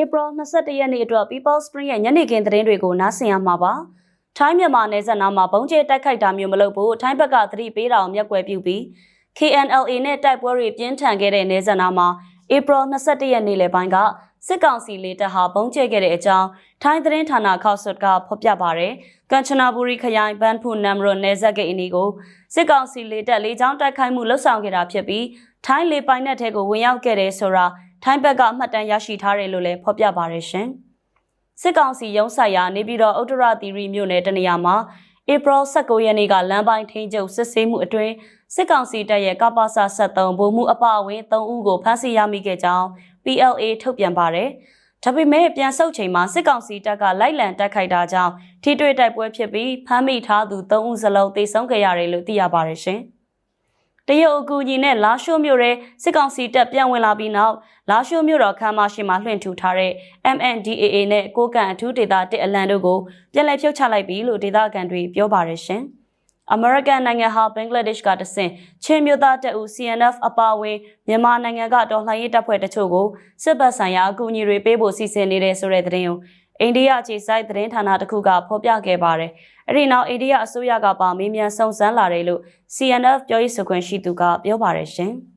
April 22ရက်နေ့အတွက် People Spring ရဲ့ညနေခင်းသတင်းတွေကိုနားဆင်ရမှာပါ။ထိုင်းမြန်မာနယ်စပ်နားမှာဘုံကျဲတိုက်ခိုက်တာမျိုးမလုပ်ဖို့ထိုင်းဘက်ကသတိပေးတာကိုမျက်ကွယ်ပြုပြီး KNLA နဲ့တိုက်ပွဲတွေပြင်းထန်ခဲ့တဲ့နယ်စပ်နားမှာ April 22ရက်နေ့လယ်ပိုင်းကစစ်ကောင်စီလေတပ်ဟာဘုံကျဲခဲ့တဲ့အကြောင်းထိုင်းသတင်းဌာနခောက်ဆွတ်ကဖော်ပြပါရယ်။ကမ်ချနာဘူရီခရိုင်ဘန်ဖူနမ်ရွန်နယ်စပ်ဂိတ်အနီးကိုစစ်ကောင်စီလေတပ်လေကြောင်းတိုက်ခိုက်မှုလှုပ်ဆောင်ခဲ့တာဖြစ်ပြီးထိုင်းလေပိုင်နက်ထဲကိုဝင်ရောက်ခဲ့တဲ့ဆိုတာ ထိုင်းဘက်ကအမှတ်တမ်းရရှိထားတယ်လို့လည်းဖော်ပြပါရယ်ရှင်။စစ်ကောင်စီရုံးဆိုင်ရာနေပြည်တော်ဥတ္တရသီရိမြို့နယ်တနေရာမှာ April 19ရက်နေ့ကလမ်းပိုင်းထိန်းချုပ်စစ်ဆေးမှုအတွင်းစစ်ကောင်စီတပ်ရဲ့ကပ္ပစ73ဗိုလ်မှူးအပအဝင်3ဦးကိုဖမ်းဆီးရမိခဲ့ကြောင်း PLA ထုတ်ပြန်ပါတယ်။ဒါပေမဲ့ပြန်ဆုတ်ချိန်မှာစစ်ကောင်စီတပ်ကလိုက်လံတိုက်ခိုက်တာကြောင့်ထိတွေ့တိုက်ပွဲဖြစ်ပြီးဖမ်းမိထားသူ3ဦးစလုံးသေဆုံးခဲ့ရတယ်လို့သိရပါတယ်ရှင်။ တရုတ်အကူအညီနဲ့လာရှိုးမြို့ရဲစစ်ကောင်စီတပ်ပြန်ဝင်လာပြီးနောက်လာရှိုးမြို့တော်ခမ်းမရှိမှာလွှင့်ထူထားတဲ့ MNDAA နဲ့ကိုကန်အထူးဒေသတစ်အလံတို့ကိုပြန်လည်ဖြုတ်ချလိုက်ပြီလို့ဒေသခံတွေပြောပါတယ်ရှင်။ American နိုင်ငံဟာဘင်္ဂလားဒေ့ရှ်ကတဆင့်ချင်းမျိုးသားတပ်ဦး CNF အပါအဝင်မြန်မာနိုင်ငံကတော်လှန်ရေးတပ်ဖွဲ့တချို့ကိုစစ်ဘက်ဆိုင်ရာအကူအညီတွေပေးဖို့စီစဉ်နေတဲ့ဆိုတဲ့သတင်းကို အိန္ဒိယအခြေစိုက်သတင်းဌာနတစ်ခုကဖော်ပြခဲ့ပါတယ်။အဲဒီနောက်အိန္ဒိယအစိုးရကပါမေးမြန်းစုံစမ်းလာတယ်လို့ CNF ပြောရေးဆိုခွင့်ရှိသူကပြောပါတယ်ရှင်။